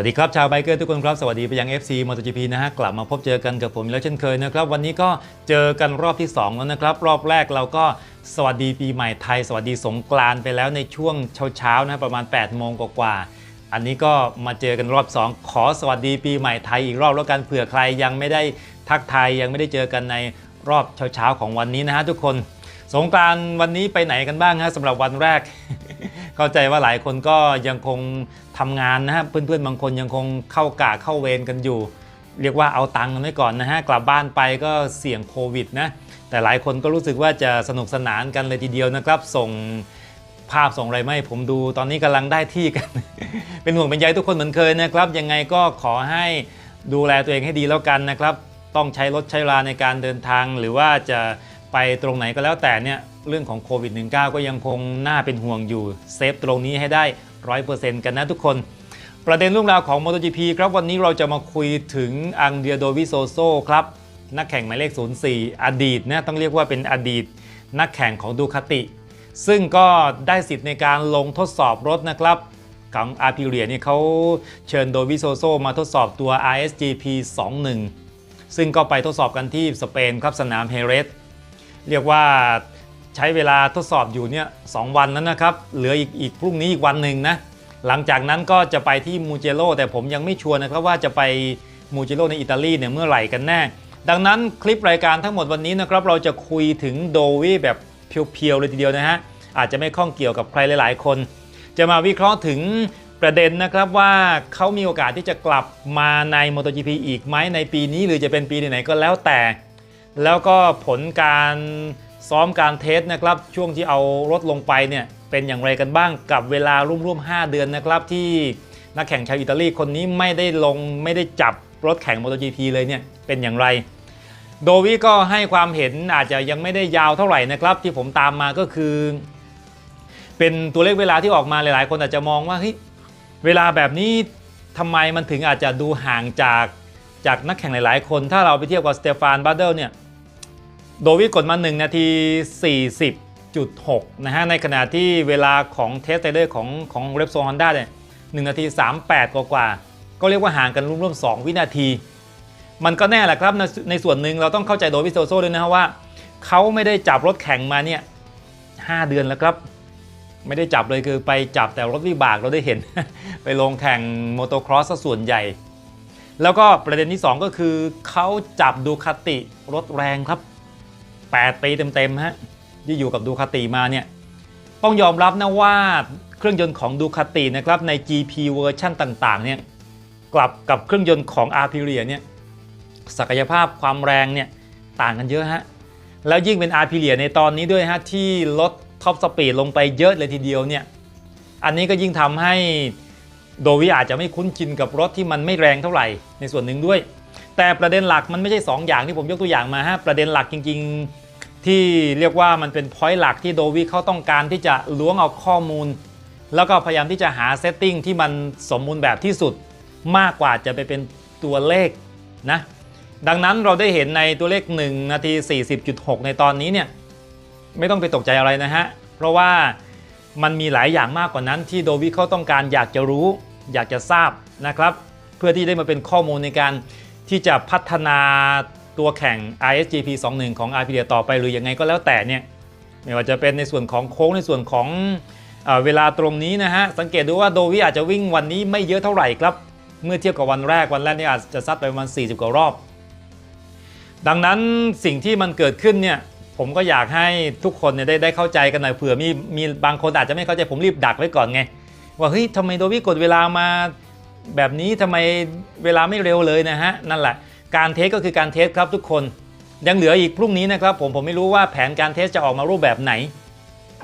สวัสดีครับ ชาวไบเกอร์ทุกคนครับ สวัสดีไปยัง FC MotoGP นะฮะ กลับมาพบเจอกันกับผมแล้วเช่นเคยนะครับ วันนี้ก็เจอกันรอบที่ 2 แล้วนะครับ รอบแรกเราก็สวัสดีปีใหม่ไทย สวัสดีสงกรานไปแล้วในช่วงเช้าๆนะประมาณ 8 โมงกว่าๆอันนี้ก็มาเจอกันรอบ 2 ขอสวัสดีปีใหม่ไทยอีกรอบแล้วกันเผื่อใครยังไม่ได้ทักทายยังไม่ได้เจอกันในรอบเช้าๆของวันนี้นะฮะทุกคน สงกรานวันนี้ไปไหนกันบ้างฮะสำหรับวันแรก เข้าใจว่าหลายคนก็ยังคงทำงานนะฮะเพื่อนๆบางคนยังคงเข้ากะเข้าเวรกันอยู่ เรียกว่าเอาตังค์กันไว้ก่อนนะฮะกลับบ้านไปก็เสี่ยงโควิดนะแต่หลายคนก็รู้สึกว่าจะสนุกสนานกันเลยทีเดียวนะครับ ส่งภาพส่งอะไรไม่ผมดูตอนนี้กำลังได้ที่กัน เป็นห่วงเป็นใยทุกคนเหมือนเคยนะครับ ยังไงก็ขอให้ดูแลตัวเองให้ดีแล้วกันนะครับ ต้องใช้รถใช้ราในการเดินทางหรือว่าจะ ไปตรงไหนก็แล้วแต่เนี่ยเรื่องของโควิด -19 ก็ยังคงน่าเป็นห่วงอยู่เซฟตรงนี้ให้ได้ 100%กันนะทุกคน ประเด็นเรื่องราวของ MotoGP ครับวันนี้เราจะมาคุยถึงอังเดียโดวิโซโซครับ นักแข่งหมายเลข 04 อดีตนะต้องเรียกว่าเป็นอดีต นักแข่งของดูคาติ ซึ่งก็ได้สิทธิ์ในการลงทดสอบรถนะครับของอาร์พิเรียนี่เขาเชิญโดวิโซโซมาทดสอบตัว RSGP 21 ซึ่งก็ไปทดสอบกันที่สเปนครับสนามเฮเรส เรียกว่าใช้เวลาทดสอบอยู่เนี่ยสวันนั้นนะครับ เหลืออีกอีกพรุ่งนี้อีกวันหนึ่งนะ หลังจากนั้นก็จะไปที่มูเจโรแต่ผมยังไม่ชัวร์นะครับว่าจะไปมูเจโรในอิตาลีเนี่ยเมื่อไหร่กันแน่ ดังนั้นคลิปรายการทั้งหมดวันนี้นะครับเราจะคุยถึงโดวีแบบเพียวๆเลยทีเดียวนะฮะอาจจะไม่ข้องเกี่ยวกับใครหลาย ๆ คน จะมาวิเคราะห์ถึงประเด็นนะครับว่าเขามีโอกาสที่จะกลับมาใน MotoGP อีกไหมในปีนี้ หรือจะเป็นปีไหนก็แล้วแต่ แล้วก็ผลการซ้อมการเทสนะครับ ช่วงที่เอารถลงไปเนี่ยเป็นอย่างไรกันบ้างกับเวลาร่วมๆ5เดือนนะครับที่นักแข่งชาวอิตาลีคนนี้ไม่ได้ลงไม่ได้จับรถแข่ง MotoGP เลยเนี่ยเป็นอย่างไร โดวิก็ให้ความเห็นอาจจะยังไม่ได้ยาวเท่าไหร่นะครับ ที่ผมตามมาก็คือ เป็นตัวเลขเวลาที่ออกมาหลายๆ คนอาจจะมองว่าเฮ้ยเวลาแบบนี้ทำไมมันถึงอาจจะดูห่างจาก จากนักแข่งหลาย ๆ คนถ้าเราไปเทียบกับสเตฟานบาเดลเนี่ยโดวิกดมา 1 นาที 40.6 นะฮะ ในขณะที่เวลาของเทสเตอร์ของของเรปโซฮอนด้าเนี่ย1นาที 38 กว่ากว่า ก็เรียกว่าห่างกันร่วมๆ2วินาที มันก็แน่แหละครับในในส่วนหนึ่งเราต้องเข้าใจโดวิโซโซด้วยนะว่า เขาไม่ได้จับรถแข่งมาเนี่ย5เดือนแล้วครับ ไม่ได้จับเลยคือไปจับแต่รถวิบากเราได้เห็น ไปลงแข่งโมโตครอสส่วนใหญ่ แล้วก็ประเด็นที่ 2 ก็คือเขาจับดูคาติรถแรงครับ 8 ปีเต็มๆฮะที่อยู่กับดูคาติมาเนี่ยต้องยอมรับนะว่าเครื่องยนต์ของดูคาตินะครับใน GP เวอร์ชั่นต่างๆเนี่ยกลับกับเครื่องยนต์ของ a r p i l i a เนี่ยศักยภาพความแรงเนี่ยต่างกันเยอะฮะแล้วยิ่งเป็น a r p i l i a ในตอนนี้ด้วยฮะที่ลดท็อปสปีดลงไปเยอะเลยทีเดียวเนี่ยอันนี้ก็ยิ่งทำให้ โดวิอาจจะไม่คุ้นชินกับรถที่มันไม่แรงเท่าไหร่ในส่วนหนึ่งด้วย แต่ประเด็นหลักมันไม่ใช่ 2 อย่างที่ผมยกตัวอย่างมาฮะประเด็นหลักจริง ๆ ที่เรียกว่ามันเป็นพอยต์หลักที่โดวิเขาต้องการที่จะล้วงเอาข้อมูล แล้วก็พยายามที่จะหาเซตติ้งที่มันสมบูรณ์แบบที่สุด มากกว่าจะไปเป็นตัวเลขนะดังนั้นเราได้เห็นในตัวเลข 1 นาที 40.6 ในตอนนี้เนี่ยไม่ต้องไปตกใจอะไรนะฮะ เพราะว่ามันมีหลายอย่างมากกว่านั้นที่โดวิเขาต้องการอยากจะรู้ อยากจะทราบนะครับ เพื่อที่ได้มาเป็นข้อมูลในการที่จะพัฒนาตัวแข่ง ISGP 21 ของ r p i l i a ต่อไปหรือยังไงก็แล้วแต่เนี่ยไม่ว่าจะเป็นในส่วนของโค้งในส่วนของเออเวลาตรงนี้นะฮะ สังเกตดูว่าโดวิอาจจะวิ่งวันนี้ไม่เยอะเท่าไหร่ครับ เมื่อเทียบกับวันแรกวันแรกนี่อาจจะซัดไปประมาณ 40 กว่ารอบ ดังนั้นสิ่งที่มันเกิดขึ้นเนี่ยผมก็อยากให้ทุกคนเนี่ยได้ได้เข้าใจกันหน่อยเผื่อมีมีบางคนอาจจะไม่เข้าใจผมรีบดักไว้ก่อนไง ว่าเฮ้ยทำไมโดวิกดเวลามาแบบนี้ทำไมเวลาไม่เร็วเลยนะฮะ นั่นแหละ การเทสก็คือการเทสครับทุกคน ยังเหลืออีกพรุ่งนี้นะครับ ผมผมไม่รู้ว่าแผนการเทสจะออกมารูปแบบไหน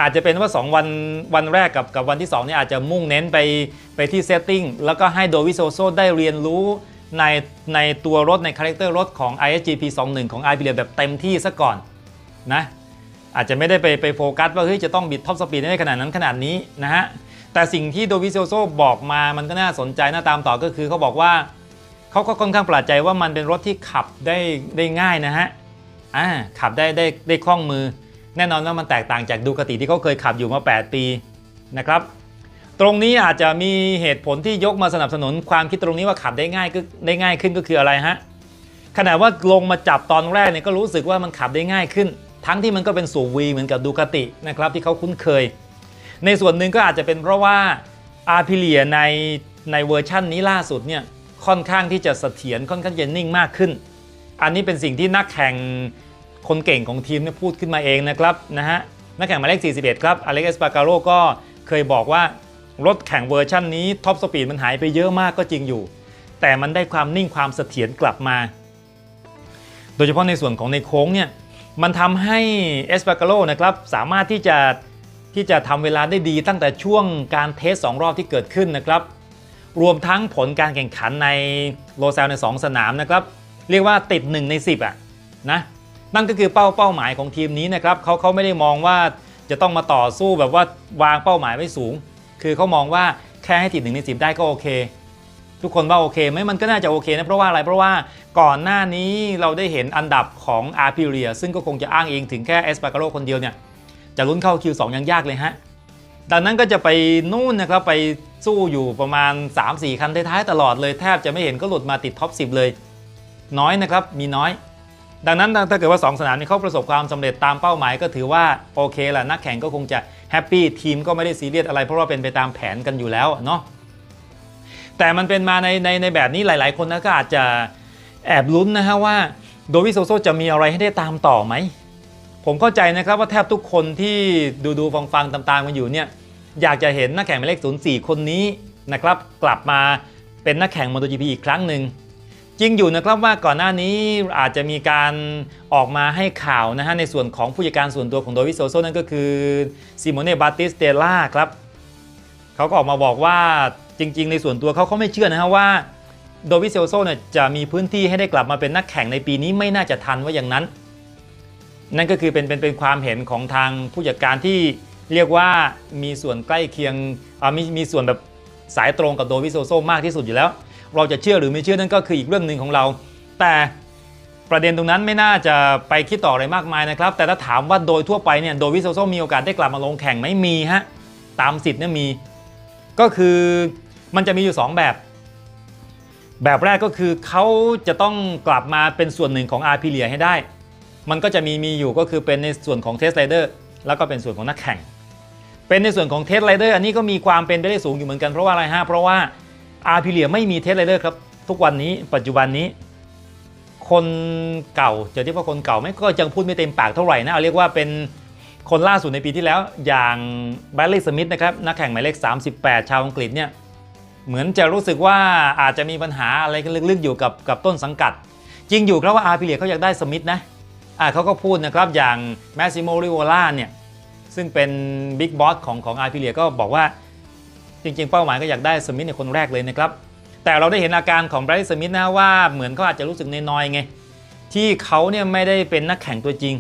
อาจจะเป็นว่า 2 วันวันแรกกับกับวันที่2เนี่ยอาจจะมุ่งเน้นไปไปที่เซตติ้งแล้วก็ให้โดวิโซโซได้เรียนรู้ในในตัวรถในคาแรคเตอร์รถของ ISGP 21ของ i p แบบเต็มที่ซะก่อนนะอาจจะไม่ได้ไปไปโฟกัสว่าเฮ้ยจะต้องบิดท็อปสปีดได้ขนาดนั้นขนาดนี้นะฮะ แต่สิ่งที่โดวิโซโซบอกมามันก็น่าสนใจน่าตามต่อก็คือเขาบอกว่าเขาก็ค่อนข้างประหลาดใจว่ามันเป็นรถที่ขับได้ได้ง่ายนะฮะอ่าขับได้ได้ได้คล่องมือ แน่นอนว่ามันแตกต่างจากดูคติที่เขาเคยขับอยู่มา 8 ปีนะครับ ตรงนี้อาจจะมีเหตุผลที่ยกมาสนับสนุนความคิดตรงนี้ว่าขับได้ง่ายก็ได้ง่ายขึ้นก็คืออะไรฮะขนาดว่าลงมาจับตอนแรกเนี่ยก็รู้สึกว่ามันขับได้ง่ายขึ้น ทั้งที่มันก็เป็นสูวีเหมือนกับดูคาตินะครับที่เขาคุ้นเคย ในส่วนหนึ่งก็อาจจะเป็นเพราะว่าอาพิเลียในในเวอร์ชั่นนี้ล่าสุดเนี่ยค่อนข้างที่จะเสถียรค่อนข้างจะนิ่งมากขึ้น อันนี้เป็นสิ่งที่นักแข่งคนเก่งของทีมเนี่ยพูดขึ้นมาเองนะครับนะฮะนักแข่งหมายเลข 41 ครับอเล็กซ์ปาการโรก็เคยบอกว่ารถแข่งเวอร์ชั่นนี้ท็อปสปีดมันหายไปเยอะมากก็จริงอยู่ แต่มันได้ความนิ่งความเสถียรกลับมา โดยเฉพาะในส่วนของในโค้งเนี่ยมันทำให้เอสปาการโรนะครับสามารถที่จะ ที่จะทำเวลาได้ดีตั้งแต่ช่วงการเทส2รอบที่เกิดขึ้นนะครับ รวมทั้งผลการแข่งขันในโลเซลใน 2 สนามนะครับ เรียกว่าติด 1 ใน 10อะนะนั่นก็คือเป้าเป้าหมายของทีมนี้นะครับเขาเขาไม่ได้มองว่าจะต้องมาต่อสู้แบบว่าวางเป้าหมายไว้สูง คือเขามองว่าแค่ให้ติด1ใน10ได้ก็โอเค ทุกคนว่าโอเคไหมมันก็น่าจะโอเคนะเพราะว่าอะไรเพราะว่าก่อนหน้านี้เราได้เห็นอันดับของอาร์พิเรียซึ่งก็คงจะอ้างเองถึงแค่เอสปาการโรคนเดียวเนี่ย จะลุ้นเข้า Q2 ยังยากเลยฮะดังนั้นก็จะไปนู่นนะครับไปสู้อยู่ประมาณ 3-4 คันท้ายๆตลอดเลยแทบจะไม่เห็นก็หลุดมาติดท็อป 10 เลย น้อยนะครับมีน้อย ดังนั้นถ้าเกิดว่า 2 สนามนี้เขาประสบความสำเร็จตามเป้าหมายก็ถือว่าโอเคแหละนักแข่งก็คงจะแฮปปี้ทีมก็ไม่ได้ซีเรียสอะไรเพราะว่าเป็นไปตามแผนกันอยู่แล้วเนาะแต่มันเป็นมาในในในแบบนี้หลาย ๆ คนนะก็อาจจะแอบลุ้นนะฮะว่าโดวิโซโซจะมีอะไรให้ได้ตามต่อไหม ผมเข้าใจนะครับว่าแทบทุกคนที่ดูดูฟังฟังๆตามๆกันอยู่เนี่ยอยากจะเห็นนักแข่งหมายเลข 04 คนนี้นะครับกลับมาเป็นนักแข่ง MotoGP อีกครั้งหนึ่งจริงอยู่นะครับว่าก่อนหน้านี้อาจจะมีการออกมาให้ข่าวนะฮะในส่วนของผู้จัดการส่วนตัวของโดวิโซโซนั่นก็คือซิโมเน่บาติสเตล่าครับเขาก็ออกมาบอกว่าจริง ๆ ในส่วนตัวเขาเขาไม่เชื่อนะฮะว่าโดวิดโซโซเนี่ยจะมีพื้นที่ให้ได้กลับมาเป็นนักแข่งในปีนี้ไม่น่าจะทันว่าอย่างนั้น นั่นก็คือเป็นเป็นเป็นความเห็นของทางผู้จัดการที่เรียกว่ามีส่วนใกล้เคียงอ่ามีมีส่วนแบบสายตรงกับโดวิโซโซมากที่สุดอยู่แล้ว เราจะเชื่อหรือไม่เชื่อนั่นก็คืออีกเรื่องหนึ่งของเรา แต่ประเด็นตรงนั้นไม่น่าจะไปคิดต่ออะไรมากมายนะครับ แต่ถ้าถามว่าโดยทั่วไปเนี่ยโดวิโซโซมีโอกาสได้กลับมาลงแข่งไหมมีฮะตามสิทธิ์เนี่ยมีก็คือมันจะมีอยู่ 2 แบบ แบบแรกก็คือเขาจะต้องกลับมาเป็นส่วนหนึ่งของอาร์พิเลียให้ได้ มันก็จะมีมีอยู่ก็คือเป็นในส่วนของเทสไรเดอร์แล้วก็เป็นส่วนของนักแข่ง เป็นในส่วนของเทสไรเดอร์อันนี้ก็มีความเป็นไปได้สูงอยู่เหมือนกันเพราะว่าอะไรฮะเพราะว่าอาร์พิเลียไม่มีเทสไรเดอร์ครับทุกวันนี้ปัจจุบันนี้คนเก่าจะเรียกว่าคนเก่าไหมก็ยังพูดไม่เต็มปากเท่าไหร่นะเอาเรียกว่าเป็นคนล่าสุดในปีที่แล้วอย่างแบลลี่สมิธนะครับนักแข่งหมายเลข 38 ชาวอังกฤษเนี่ยเหมือนจะรู้สึกว่าอาจจะมีปัญหาอะไรกันลึกๆอยู่กับกับต้นสังกัด จริงอยู่ครับว่าอาร์พิเลียเขาอยากได้สมิธนะอ่า เขาก็พูดนะครับอย่างแมสซิโมริโวล่าเนี่ยซึ่งเป็นบิ๊กบอสของของอาร์พิเลียก็บอกว่าจริงๆ เป้าหมายก็อยากได้สมิธในคนแรกเลยนะครับ แต่เราได้เห็นอาการของไบรท์สมิธนะว่าเหมือนเขาอาจจะรู้สึกน้อยๆไง ที่เขาเนี่ยไม่ได้เป็นนักแข่งตัวจริง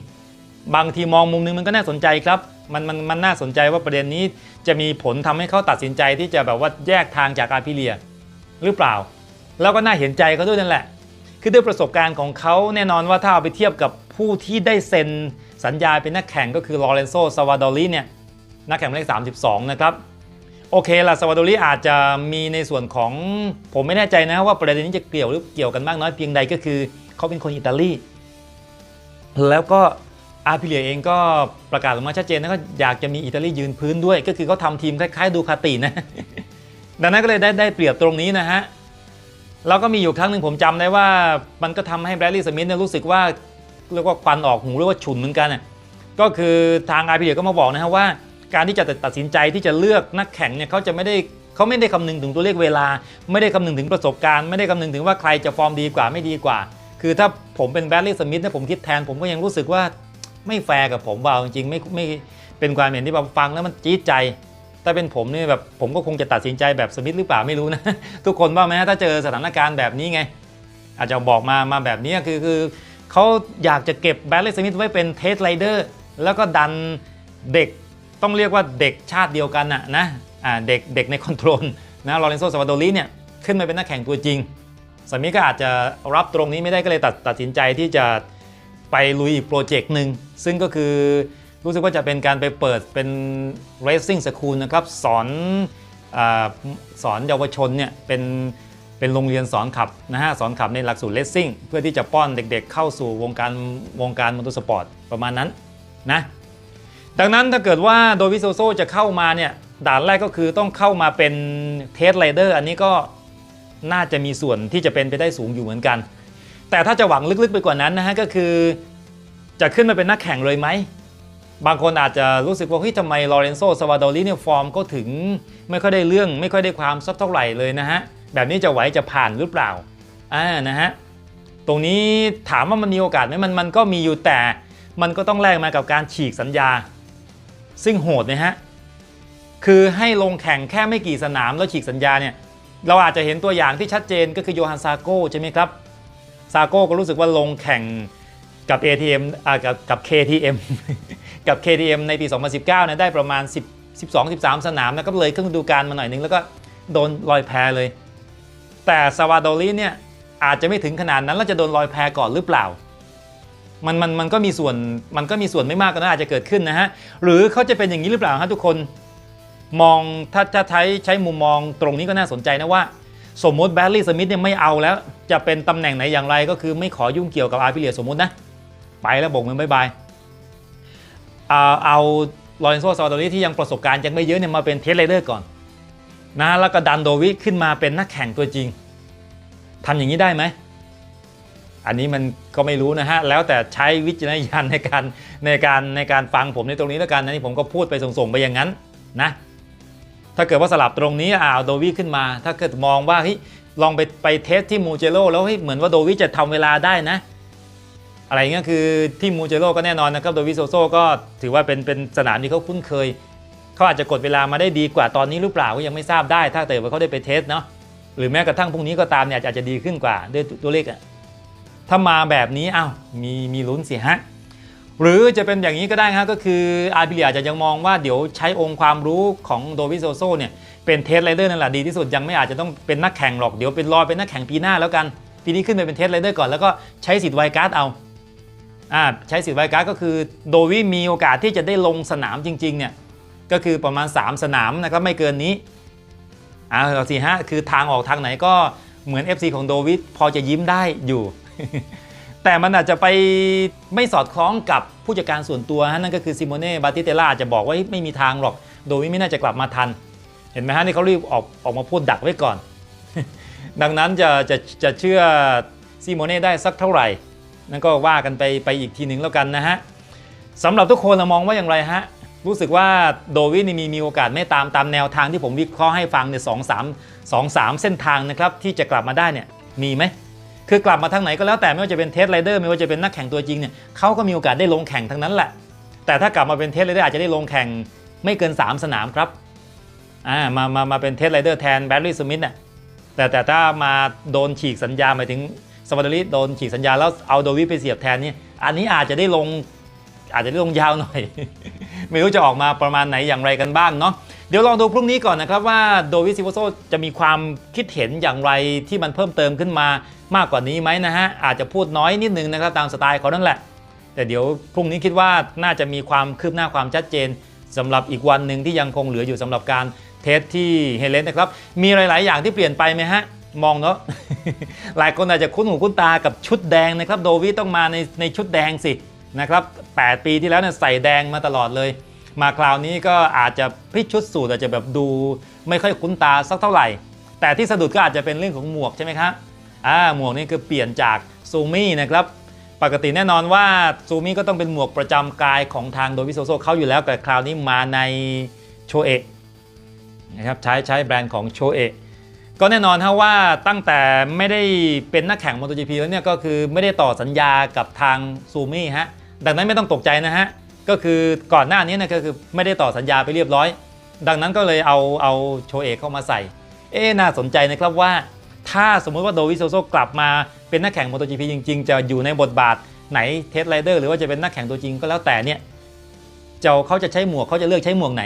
บางทีมองมุมนึงมันก็น่าสนใจครับ มันมันมันน่าสนใจว่าประเด็นนี้จะมีผลทำให้เขาตัดสินใจที่จะแบบว่าแยกทางจากอาร์พิเลียหรือเปล่า แล้วก็น่าเห็นใจเขาด้วยนั่นแหละ คือด้วยประสบการณ์ของเขาแน่นอนว่าถ้าเอาไปเทียบกับผู้ที่ได้เซ็นสัญญาเป็นนักแข่งก็คือลอเรนโซซาวาดอรีเนี่ยนักแข่งหมายเลข 32 นะครับ โอเคล่ะซาวาโดรีอาจจะมีในส่วนของผมไม่แน่ใจนะว่าประเด็นนี้จะเกี่ยวหรือเกี่ยวกันมากน้อยเพียงใดก็คือเขาเป็นคนอิตาลี แล้วก็อาพิเลียเองก็ประกาศออกมาชัดเจนนะก็อยากจะมีอิตาลียืนพื้นด้วย ก็คือเขาทำทีมคล้ายๆดูคาตินะดังนั้นก็เลยได้ได้เปรียบตรงนี้นะฮะ แล้วก็มีอยู่ครั้งหนึ่งผมจำได้ว่ามันก็ทำให้แบรดลีย์สมิธเนี่ยรู้สึกว่าเรียกว่าควันออกหูหรือว่าฉุนเหมือนกันน่ะก็คือทางไอาร์พีเก็มาบอกนะฮะว่า การที่จะตัดสินใจที่จะเลือกนักแข่งเนี่ยเขาจะไม่ได้เขาไม่ได้คำนึงถึงตัวเลขเวลา ไม่ได้คำนึงถึงประสบการณ์ ไม่ได้คำนึงถึงว่าใครจะฟอร์มดีกว่าไม่ดีกว่า คือถ้าผมเป็นแบรดลีย์สมิธเนี่ยผมคิดแทนผมก็ยังรู้สึกว่าไม่แฟร์กับผมว่าจริงๆไม่ไม่เป็นความเห็นที่แบบฟังแล้วมันจี๊ดใจ ถ้าเป็นผมเนี่ยแบบผมก็คงจะตัดสินใจแบบสมิธหรือเปล่าไม่รู้นะ ทุกคนว่าไหมถ้าเจอสถานการณ์แบบนี้ไง อาจจะบอกมามาแบบนี้คือคือเขาอยากจะเก็บแบลลี่สมิธไว้เป็นเทสไรเดอร์แล้วก็ดันเด็กต้องเรียกว่าเด็กชาติเดียวกันนะนะเด็กเด็กในคอนโทรลนะลอเรนโซซาวาโดรีเนี่ยขึ้นมาเป็นนักแข่งตัวจริง สมิธก็อาจจะรับตรงนี้ไม่ได้ก็เลยตัดตัดสินใจที่จะไปลุยอีกโปรเจกต์หนึ่งซึ่งก็คือ รู้สึกว่าจะเป็นการไปเปิดเป็น racing school นะครับ สอนอาสอนเยาวชนเนี่ยเป็นเป็นโรงเรียนสอนขับนะฮะสอนขับในหลักสูตรเลสซิ่งเพื่อที่จะป้อนเด็กๆ เข้าสู่วงการวงการมอเตอร์สปอร์ตประมาณนั้นนะดังนั้นถ้าเกิดว่าโดวิโซโซจะเข้ามาเนี่ยด่านแรกก็คือต้องเข้ามาเป็นเทสไรเดอร์อันนี้ก็น่าจะมีส่วนที่จะเป็นไปได้สูงอยู่เหมือนกัน แต่ถ้าจะหวังลึกๆไปกว่านั้นนะฮะก็คือ จะขึ้นมาเป็นนักแข่งเลยไหม บางคนอาจจะรู้สึกว่าเฮ้ยทำไมลอเรนโซซาวาโดริเนี่ยฟอร์มก็ถึงไม่ค่อยได้เรื่องไม่ค่อยได้ความสักเท่าไหร่เลยนะฮะ แบบนี้จะไหวจะผ่านหรือเปล่าอ่านะฮะ ตรงนี้ถามว่ามันมีโอกาสไหมมันมันก็มีอยู่แต่มันก็ต้องแลกมากับการฉีกสัญญา ซึ่งโหดนะฮะ คือให้ลงแข่งแค่ไม่กี่สนามแล้วฉีกสัญญาเนี่ยเราอาจจะเห็นตัวอย่างที่ชัดเจนก็คือโยฮันซาโก้ใช่ไหมครับซาโก้ก็รู้สึกว่าลงแข่ง กับ ATM อ่ากับกับ KTM กับ KTM ในปี 2019นี่ยได้ประมาณ 10 12 13 สนามนะก็เลยครึ่งฤดูกาลมาหน่อยนึง แล้วก็โดนลอยแพเลย แต่ซาวาโดริเนี่ยอาจจะไม่ถึงขนาดนั้นแล้วจะโดนลอยแพก่อนหรือเปล่า มันมันมันก็มีส่วนมันก็มีส่วนไม่มากก็น่าจะเกิดขึ้นนะฮะ หรือเขาจะเป็นอย่างนี้หรือเปล่าฮะทุกคนมองถ้าถ้าใช้ใช้มุมมองตรงนี้ก็น่าสนใจนะว่า สมมติแบรลี่สมิธเนี่ยไม่เอาแล้ว จะเป็นตำแหน่งไหนอย่างไรก็คือไม่ขอยุ่งเกี่ยวกับอาร์พิเลียสมมตินะ ไปแล้วบอกมือบายบายเอาเอาลอเรนโซซาวาโดริที่ยังประสบการณ์ยังไม่เยอะเนี่ยมาเป็นเทสไรเดอร์ก่อนนะแล้วก็ดันโดวิขึ้นมาเป็นนักแข่งตัวจริงทำอย่างนี้ได้ไหมอันนี้มันก็ไม่รู้นะฮะ แล้วแต่ใช้วิจารณญาณในการในการในการฟังผมในตรงนี้แล้วกันนะนี่ผมก็พูดไปส่งๆไปอย่างนั้นนะถ้าเกิดว่าสลับตรงนี้อ่าโดวิขึ้นมา ถ้าเกิดมองว่าเฮ้ยลองไปไปเทสที่มูเจโร่แล้วเฮ้ยเหมือนว่าโดวิจะทำเวลาได้นะ อะไรเงี้ยคือที่มูเจโร่ก็แน่นอนนะครับโดวิโซโซก็ถือว่าเป็นเป็นสนามที่เขาคุ้นเคย เขาอาจจะกดเวลามาได้ดีกว่าตอนนี้หรือเปล่าก็ยังไม่ทราบได้ ถ้าเกิดว่าเขาได้ไปเทสเนาะหรือแม้กระทั่งพรุ่งนี้ก็ตามเนี่ยอาจจะดีขึ้นกว่าด้วยตัวเลขอะถ้ามาแบบนี้อ้าวมีมีลุ้นสิฮะหรือจะเป็นอย่างนี้ก็ได้ครับก็คืออาร์บิเลียจะยังมองว่าเดี๋ยวใช้องค์ความรู้ของโดวิโซโซเนี่ยเป็นเทสไรเดอร์นั่นแหละดีที่สุดยังไม่อาจจะต้องเป็นนักแข่งหรอกเดี๋ยวเป็นรอเป็นนักแข่งปีหน้าแล้วกันปีนี้ขึ้นไปเป็นเทสไรเดอร์ก่อนแล้วก็ใช้สิทธิ์ไวการ์ดเอา ใช้สิทธิ์ไวการ์ดก็คือโดวิมีโอกาสที่จะได้ลงสนามจริงๆเนี่ยก็คือประมาณ 3 สนามนะครับไม่เกินนี้อ่าเอาสิฮะคือทางออกทางไหนก็เหมือน FC ของโดวิดพอจะยิ้มได้อยู่ แต่มันอาจจะไปไม่สอดคล้องกับผู้จัดการส่วนตัวฮะนั่นก็คือซิโมเน่บาติเตล่าอาจจะบอกว่าไม่มีทางหรอก โดยไม่น่าจะกลับมาทัน เห็นไหมฮะนี่เขารีบออกออกมาพูดดักไว้ก่อน ดังนั้นจะจะจะเชื่อซิโมเน่ได้สักเท่าไหร่ นั่นก็ว่ากันไปไปอีกทีหนึ่งแล้วกันนะฮะสำหรับทุกคนเรามองว่าอย่างไรฮะรู้สึกว่าโดวินี่มีมีโอกาสไม่ตามตามแนวทางที่ผมวิเคราะห์ให้ฟังเนี่ยสองสามสองสามเส้นทางนะครับที่จะกลับมาได้เนี่ยมีไหมคือกลับมาทางไหนก็แล้วแต่ไม่ว่าจะเป็นเทสไรเดอร์ไม่ว่าจะเป็นนักแข่งตัวจริงเนี่ยเขาก็มีโอกาสได้ลงแข่งทั้งนั้นแหละ แต่ถ้ากลับมาเป็นเทสไรเดอร์อาจจะได้ลงแข่งไม่เกิน 3 สนามครับอ่ามามามาเป็นเทสไรเดอร์แทนแบรลี่สมิธน่ะแต่แต่ถ้ามาโดนฉีกสัญญาหมายถึง สวัสดีโดนฉีกสัญญาแล้วเอาโดวิไปเสียบแทนนี่อันนี้อาจจะได้ลงอาจจะได้ลงยาวหน่อย ไม่รู้จะออกมาประมาณไหนอย่างไรกันบ้างเนาะเดี๋ยวลองดูพรุ่งนี้ก่อนนะครับว่าโดวิซิโวโซจะมีความคิดเห็นอย่างไรที่มันเพิ่มเติมขึ้นมามากกว่านี้ไหมนะฮะอาจจะพูดน้อยนิดนึงนะครับตามสไตล์เขานั่นแหละ แต่เดี๋ยวพรุ่งนี้คิดว่าน่าจะมีความคืบหน้าความชัดเจนสำหรับอีกวันหนึ่งที่ยังคงเหลืออยู่สำหรับการเทสที่เฮเลนนะครับมีหลาย ๆ อย่างที่เปลี่ยนไปไหมฮะ มองเนาะ หลายคนอาจจะคุ้นหูคุ้นตากับชุดแดงนะครับ โดวิดต้องมาในในชุดแดงสินะครับ 8 ปีที่แล้วเนี่ยใส่แดงมาตลอดเลย มาคราวนี้ก็อาจจะพิชุดสูตรอาจจะแบบดูไม่ค่อยคุ้นตาสักเท่าไหร่ แต่ที่สะดุดก็อาจจะเป็นเรื่องของหมวกใช่ไหมครับอ่าหมวกนี่คือเปลี่ยนจากซูมี่นะครับปกติแน่นอนว่าซูมี่ก็ต้องเป็นหมวกประจำกายของทางโดวิโซโซเขาอยู่แล้วแต่คราวนี้มาในโชเอะนะครับใช้ใช้แบรนด์ของโชเอะ ก็แน่นอนฮะว่าตั้งแต่ไม่ได้เป็นนักแข่ง MotoGP แล้วเนี่ยก็คือไม่ได้ต่อสัญญากับทางซูมี่ฮะดังนั้นไม่ต้องตกใจนะฮะก็คือก่อนหน้านี้นะก็คือไม่ได้ต่อสัญญาไปเรียบร้อย ดังนั้นก็เลยเอาเอาโชเอะเข้ามาใส่ เอ๊น่าสนใจนะครับว่า ถ้าสมมุติว่าโดวิโซโซกลับมาเป็นนักแข่ง MotoGP จริง ๆ จะอยู่ในบทบาทไหนเทสไรเดอร์หรือว่าจะเป็นนักแข่งตัวจริงก็แล้วแต่เนี่ยเจ้าเขาจะใช้หมวกเขาจะเลือกใช้หมวกไหน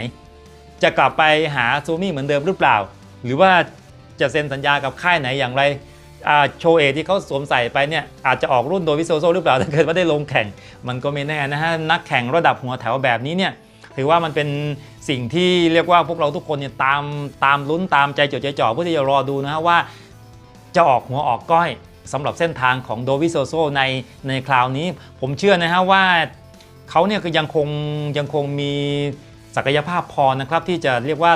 จะกลับไปหาซูมี่เหมือนเดิมหรือเปล่า หรือว่า จะเซ็นสัญญากับค่ายไหนอย่างไรโชเอที่เขาสวมใส่ไปเนี่ยอาจจะออกรุ่นโดวิโซโซหรือเปล่าถ้าเกิดว่าได้ลงแข่ง มันก็ไม่แน่นะฮะนักแข่งระดับหัวแถวแบบนี้เนี่ยถือว่ามันเป็นสิ่งที่เรียกว่าพวกเราทุกคนเนี่ยตามตามลุ้นตามใจจดใจจ่อเพื่อที่จะรอดูนะฮะว่าจะออกหัวออกก้อยสำหรับเส้นทางของโดวิโซโซในในคราวนี้ ผมเชื่อนะฮะว่าเขาเนี่ยก็ยังคงยังคงมีศักยภาพพอนะครับที่จะเรียกว่า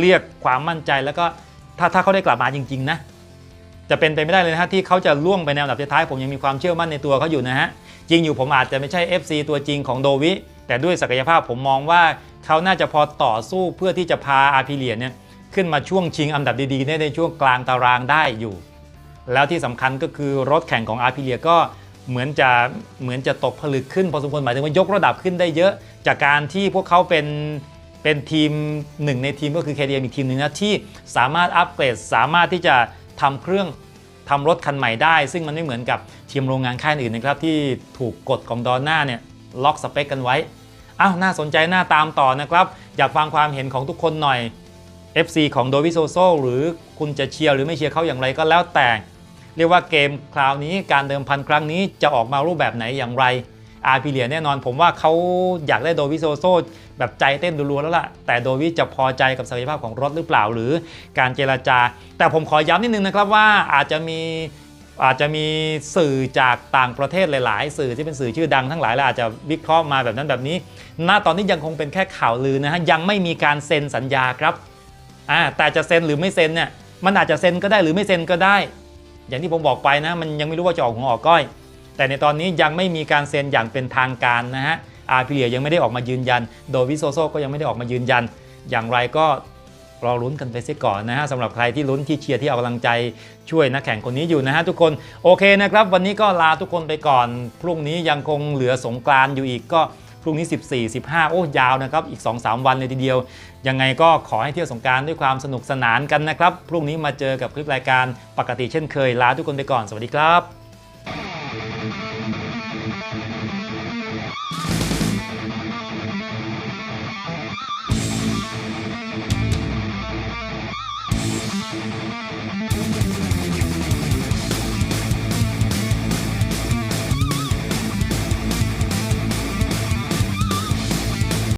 เรียกความมั่นใจแล้วก็ ถ้าถ้าเขาได้กลับมาจริง ๆ นะ จะเป็นไปไม่ได้เลยนะฮะที่เขาจะล่วงไปในอันดับท้ายผมยังมีความเชื่อมั่นในตัวเขาอยู่นะฮะจริงอยู่ผมอาจจะไม่ใช่ FC ตัวจริงของโดวิ แต่ด้วยศักยภาพผมมองว่าเขาน่าจะพอต่อสู้เพื่อที่จะพาอาร์พิเลียเนี่ยขึ้นมาช่วงชิงอันดับดีๆในช่วงกลางตารางได้อยู่ แล้วที่สำคัญก็คือรถแข่งของอาร์พิเลียก็เหมือนจะเหมือนจะตกผลึกขึ้นพอสมควรหมายถึงว่ายกระดับขึ้นได้เยอะ จากการที่พวกเขาเป็น เป็นทีมหนึ่งในทีมก็คือ KTM อีกทีมหนึ่งนะที่สามารถอัปเกรดสามารถที่จะทำเครื่องทำรถคันใหม่ได้ ซึ่งมันไม่เหมือนกับทีมโรงงานค่ายอื่นนะครับที่ถูกกฎของดอนน่าเนี่ยล็อกสเปคกันไว้อ้าวน่าสนใจน่าตามต่อนะครับ อยากฟังความเห็นของทุกคนหน่อย FC ของโดวิโซโซหรือคุณจะเชียร์หรือไม่เชียร์เขาอย่างไรก็แล้วแต่ เรียกว่าเกมคราวนี้การเดิมพันครั้งนี้จะออกมารูปแบบไหนอย่างไรอาร์พีเลียแน่นอนผมว่าเขาอยากได้โดวิโซโซ แบบใจเต้นรัวๆแล้วล่ะ แต่โดวิจะพอใจกับศักยภาพของรถหรือเปล่าหรือการเจรจา แต่ผมขอย้ำนิดนึงนะครับว่าอาจจะมีอาจจะมีสื่อจากต่างประเทศหลาย ๆ สื่อที่เป็นสื่อชื่อดังทั้งหลายแล้วอาจจะวิเคราะห์มาแบบนั้นแบบนี้ ณ ตอนนี้ยังคงเป็นแค่ข่าวลือนะฮะยังไม่มีการเซ็นสัญญาครับอ่าแต่จะเซ็นหรือไม่เซ็นเนี่ยมันอาจจะเซ็นก็ได้หรือไม่เซ็นก็ได้ อย่างที่ผมบอกไปนะมันยังไม่รู้ว่าจะออกหัวออกก้อย แต่ในตอนนี้ยังไม่มีการเซ็นอย่างเป็นทางการนะฮะ อาร์พีเลียยังไม่ได้ออกมายืนยัน โดวิโซโซก็ยังไม่ได้ออกมายืนยัน อย่างไรก็รอลุ้นกันไปเสียก่อนนะฮะสำหรับใครที่ลุ้นที่เชียร์ที่เอากำลังใจช่วยนักแข่งคนนี้อยู่นะฮะทุกคนโอเคนะครับ วันนี้ก็ลาทุกคนไปก่อน พรุ่งนี้ยังคงเหลือสงกรานต์อยู่อีกก็พรุ่งนี้ 14 15 โอ้ยาวนะครับ อีก 2-3 วันเลยทีเดียว ยังไงก็ขอให้เที่ยวสงกรารด้วยความสนุกสนานกันนะครับ พรุ่งนี้มาเจอกับคลิปรายการปกติเช่นเคย ลาทุกคนไปก่อน สวัสดีครับ